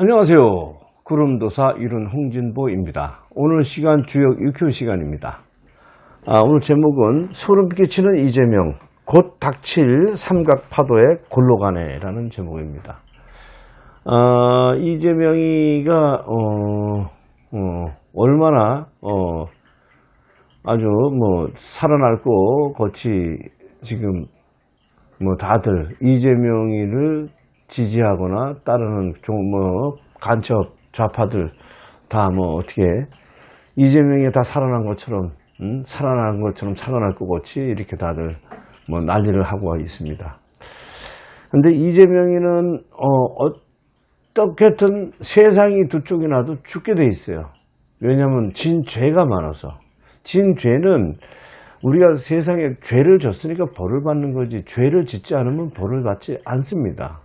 안녕하세요. 구름도사 이룬 홍진보입니다. 오늘 시간 주역 유큐 시간입니다. 아, 오늘 제목은 소름 끼치는 이재명, 곧 닥칠 삼각파도의 골로가네라는 제목입니다. 아, 이재명이가, 어, 어, 얼마나, 어, 아주 뭐, 살아날고, 거치, 지금, 뭐, 다들 이재명이를 지지하거나 따르는 좀 뭐, 간첩 좌파들 다 뭐, 어떻게, 이재명이 다 살아난 것처럼, 음? 살아난 것처럼 살아날 것 같이 이렇게 다들 뭐 난리를 하고 있습니다. 근데 이재명이는, 어, 어떻게든 세상이 두 쪽이 나도 죽게 돼 있어요. 왜냐하면 진 죄가 많아서. 진 죄는 우리가 세상에 죄를 졌으니까 벌을 받는 거지 죄를 짓지 않으면 벌을 받지 않습니다.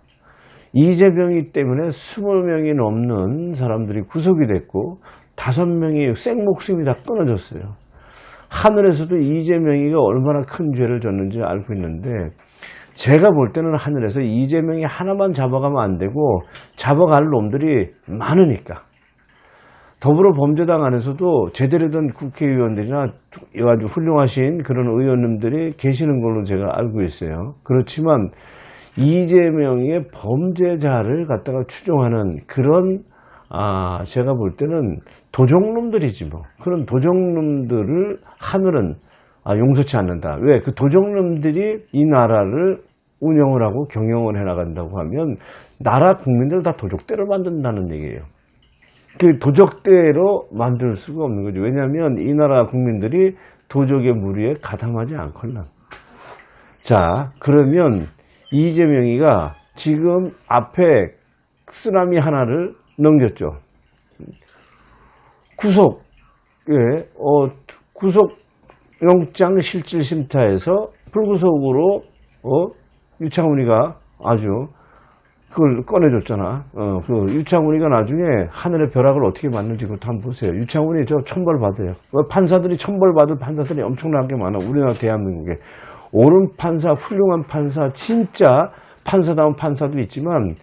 이재명이 때문에 20명이 넘는 사람들이 구속이 됐고 다섯 명이 생목숨이 다 끊어졌어요. 하늘에서도 이재명이가 얼마나 큰 죄를 졌는지 알고 있는데 제가 볼 때는 하늘에서 이재명이 하나만 잡아가면 안 되고 잡아갈 놈들이 많으니까 더불어 범죄당 안에서도 제대로 된 국회의원들이나 아주 훌륭하신 그런 의원님들이 계시는 걸로 제가 알고 있어요. 그렇지만 이재명의 범죄자를 갖다가 추종하는 그런 아 제가 볼 때는 도적놈들이지 뭐 그런 도적놈들을 하늘은 아, 용서치 않는다. 왜? 그 도적놈들이 이 나라를 운영을 하고 경영을 해나간다고 하면 나라 국민들 다 도적대로 만든다는 얘기예요. 그 도적대로 만들 수가 없는 거죠. 왜냐하면 이 나라 국민들이 도적의 무리에 가담하지 않거나. 자, 그러면 이재명이가 지금 앞에 쓰나미 하나를 넘겼죠. 구속, 예, 어, 구속 영장 실질 심사에서 불구속으로 어, 유창훈이가 아주 그걸 꺼내줬잖아. 어, 그 유창훈이가 나중에 하늘의 벼락을 어떻게 맞는지 그것도 한번 보세요. 유창훈이 저 천벌 받아요. 어, 판사들이 천벌 받을 판사들이 엄청나게 많아. 우리나라 대한민국에. 옳은 판사, 훌륭한 판사, 진짜 판사다운 판사도 있지만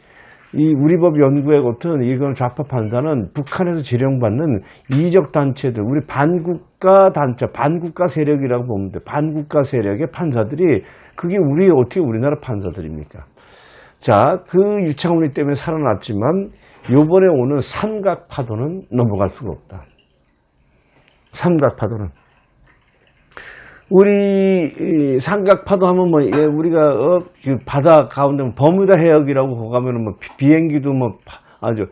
이 우리 법 연구회 같은 이건 좌파 판사는 북한에서 지령받는 이적 단체들, 우리 반국가 단체, 반국가 세력이라고 보면 돼. 반국가 세력의 판사들이 그게 우리 어떻게 우리나라 판사들입니까? 자, 그 유창훈이 때문에 살아났지만 요번에 오는 삼각 파도는 넘어갈 수가 없다. 삼각 파도는 우리 이 삼각 파도 하면 뭐 예, 우리가 어, 그 바다 가운데 뭐 버뮤다 해역이라고 가면은 뭐 비- 비행기도 뭐 파- 아주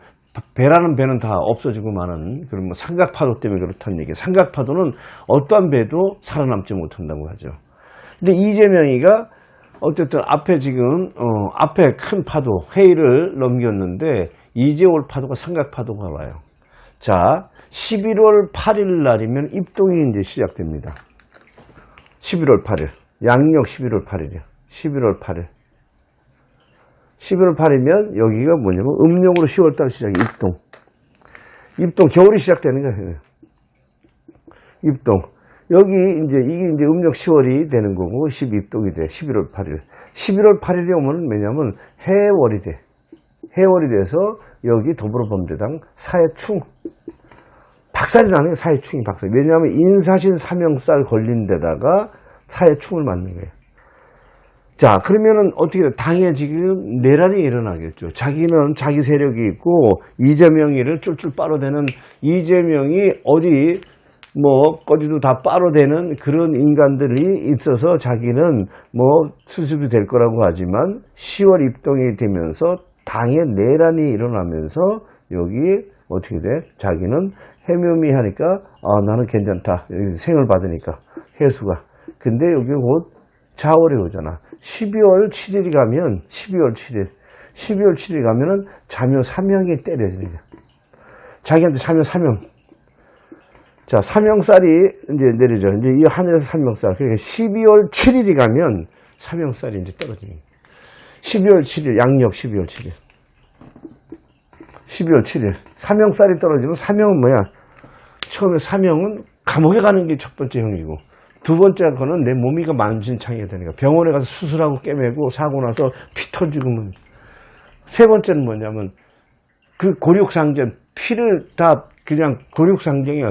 배라는 배는 다 없어지고 마는 그런 뭐 삼각 파도 때문에 그렇다는 얘기. 삼각 파도는 어떠한 배도 살아남지 못한다고 하죠. 근데 이재명이가 어쨌든 앞에 지금 어, 앞에 큰 파도 회의를 넘겼는데 이제 올 파도가 삼각 파도가 와요. 자, 11월 8일 날이면 입동이 이제 시작됩니다. 11월 8일. 양력 11월 8일이야. 11월 8일. 11월 8일이면 여기가 뭐냐면 음력으로 10월달 시작이 입동. 입동 겨울이 시작되는 거예요. 입동. 여기 이제 이게 이제 음력 10월이 되는 거고 12입동이 돼. 11월 8일. 11월 8일이 오면 뭐냐면 해월이 돼. 해월이 돼서 여기 더불어범죄당 사회충 박살이 나는 게 사회충이 박살. 왜냐하면 인사신 사명살 걸린 데다가 사회충을 맞는 거예요. 자, 그러면은 어떻게 돼? 당에 지금 내란이 일어나겠죠. 자기는 자기 세력이 있고 이재명이를 쫄쫄 빨아대는 이재명이 어디 뭐 꺼지도 다 빨아대는 그런 인간들이 있어서 자기는 뭐 수습이 될 거라고 하지만 10월 입동이 되면서 당에 내란이 일어나면서 여기 어떻게 돼? 자기는 해묘미 하니까 아 나는 괜찮다. 생을 받으니까 해수가. 근데 여기 곧 자월이 오잖아. 12월 7일이 가면 12월 7일. 12월 7일 가면은 자묘 사명이 때려지는 거야. 자기한테 자묘 사명. 자, 사명살이 이제 내리죠. 이제 이 하늘에서 사명살. 그러니까 12월 7일이 가면 사명살이 이제 떨어지는 거야. 12월 7일, 양력 12월 7일. 12월 7일. 사명살이 떨어지면 사명은 뭐야? 처음에 사명은 감옥에 가는 게 첫 번째 형이고 두 번째 거는 내 몸이가 만신창이가 되니까 병원에 가서 수술하고 깨매고 사고 나서 피 터지고 뭐. 세 번째는 뭐냐면 그 고륙상전 피를 다 그냥 고륙상전이야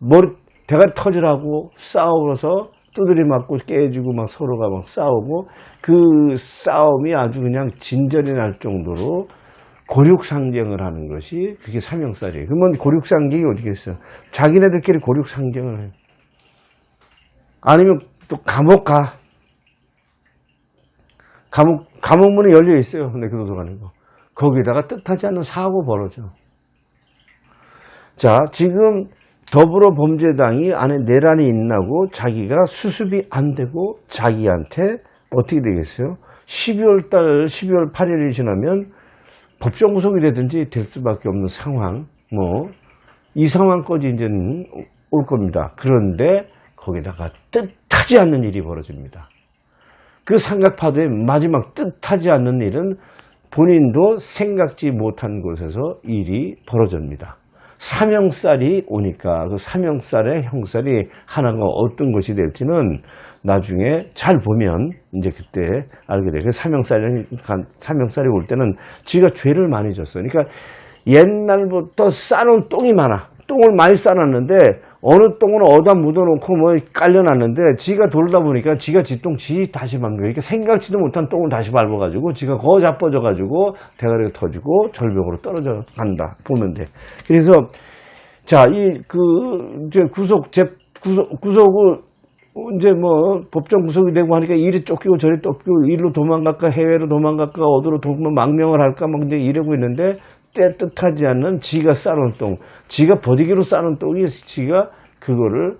머리 대가리 터지라고 싸우면서 두드리 맞고 깨지고 막 서로가 막 싸우고 그 싸움이 아주 그냥 진전이 날 정도로 고륙상쟁을 하는 것이 그게 삼형살이에요. 그러면 고륙상쟁이 어디 있어요? 자기네들끼리 고륙상쟁을 해요. 아니면 또 감옥 가. 감옥, 감옥 문이 열려 있어요. 근데 그 도서관이고. 거기다가 뜻하지 않은 사고 벌어져. 자, 지금 더불어 범죄당이 안에 내란이 있나고 자기가 수습이 안 되고 자기한테 어떻게 되겠어요? 12월 달, 12월 8일이 지나면 법정 구속이 되든지 될 수밖에 없는 상황, 뭐, 이 상황까지 이제는 올 겁니다. 그런데 거기다가 뜻하지 않는 일이 벌어집니다. 그 삼각파도의 마지막 뜻하지 않는 일은 본인도 생각지 못한 곳에서 일이 벌어집니다. 삼형살이 오니까 그 삼형살의 형살이 하나가 어떤 것이 될지는 나중에 잘 보면 이제 그때 알게 돼요. 그 삼형살이, 삼형살이 올 때는 지가 죄를 많이 졌어요. 그러니까 옛날부터 싸놓은 똥이 많아. 똥을 많이 싸놨는데 어느 똥은 어디다 묻어놓고 뭐 깔려놨는데 지가 돌다 보니까 지가 지똥 지 다시 밟는 거예요. 그러니까 생각지도 못한 똥을 다시 밟아가지고 지가 거 자빠져가지고 대가리가 터지고 절벽으로 떨어져 간다. 보면 돼. 그래서 자, 이 그 이제 구속 재 구속 구속을 이제 뭐 법정 구속이 되고 하니까 이리 쫓기고 저리 쫓기고 일로 도망갈까 해외로 도망갈까 어디로 도망 망명을 할까 막 이제 이러고 있는데 때 뜻하지 않는 지가 싸놓은 똥, 지가 버디기로 싸놓은 똥이 지가 그거를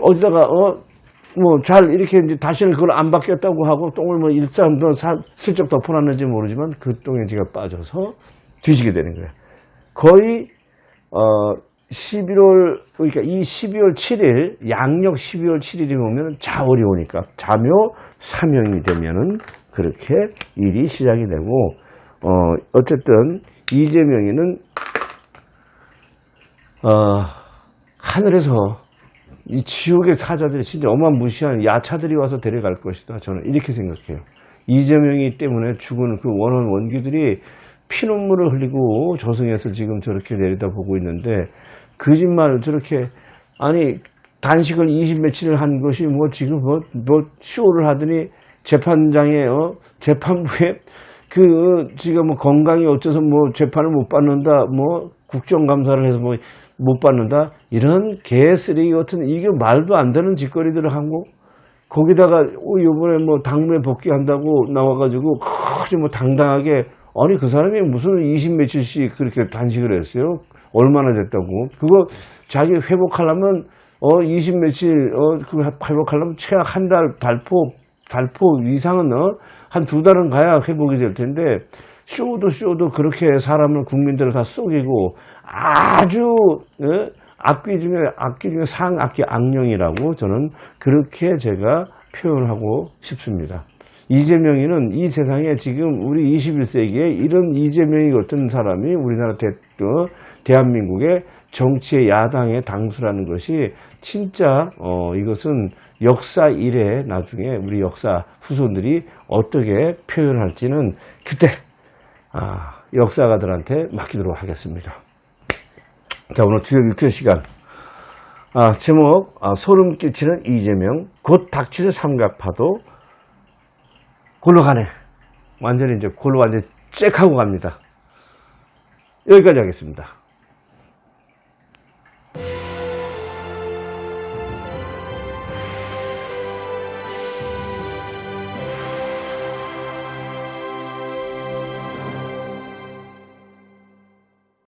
어디다가 어 뭐 잘 이렇게 이제 다시는 그걸 안 받겠다고 하고 똥을 뭐 사- 슬쩍 덮어놨는지 모르지만 그 똥에 지가 빠져서 뒤지게 되는 거예요. 거의 어 11월 그러니까 이 12월 7일 양력 12월 7일이 오면 자월이 오니까 자묘 사명이 되면은 그렇게 일이 시작이 되고 어 어쨌든 이재명이는 어 하늘에서 이 지옥의 사자들이 진짜 어마무시한 야차들이 와서 데려갈 것이다. 저는 이렇게 생각해요. 이재명이 때문에 죽은 그 원원 원규들이 피눈물을 흘리고 저승에서 지금 저렇게 내려다보고 있는데 거짓말 저렇게 아니 단식을 20 며칠을 한 것이 뭐 지금 뭐, 뭐 쇼를 하더니 재판장에 어 재판부에 그 지금 뭐 건강이 어째서 뭐 재판을 못 받는다 뭐 국정감사를 해서 뭐 못 받는다 이런 개쓰레기 같은 이게 말도 안 되는 짓거리들을 하고 거기다가 어, 이번에 뭐 당무에 복귀한다고 나와가지고 크게 뭐 당당하게. 아니 그 사람이 무슨 20 며칠씩 그렇게 단식을 했어요? 얼마나 됐다고. 그거 자기 회복하려면 어20 며칠 어 그거 회복하려면 최악 한 달 달포 달포 이상은 어 한 두 달은 가야 회복이 될 텐데 쇼도 쇼도 그렇게 사람을 국민들을 다 속이고 아주 예? 악귀 중에 악귀 중에 상악귀 악령이라고 저는 그렇게 제가 표현하고 싶습니다. 이재명이는 이 세상에 지금 우리 21세기에 이런 이재명이 같은 사람이 우리나라 대, 어, 대한민국의 정치의 야당의 당수라는 것이 진짜 어, 이것은 역사 이래 나중에 우리 역사 후손들이 어떻게 표현할지는 그때 아, 역사가들한테 맡기도록 하겠습니다. 자, 오늘 주요 6회 시간. 아, 제목, 아, 소름 끼치는 이재명, 곧 닥치는 삼각파도, 골로 가네. 완전히 이제 골로 완전히 잭하고 갑니다. 여기까지 하겠습니다.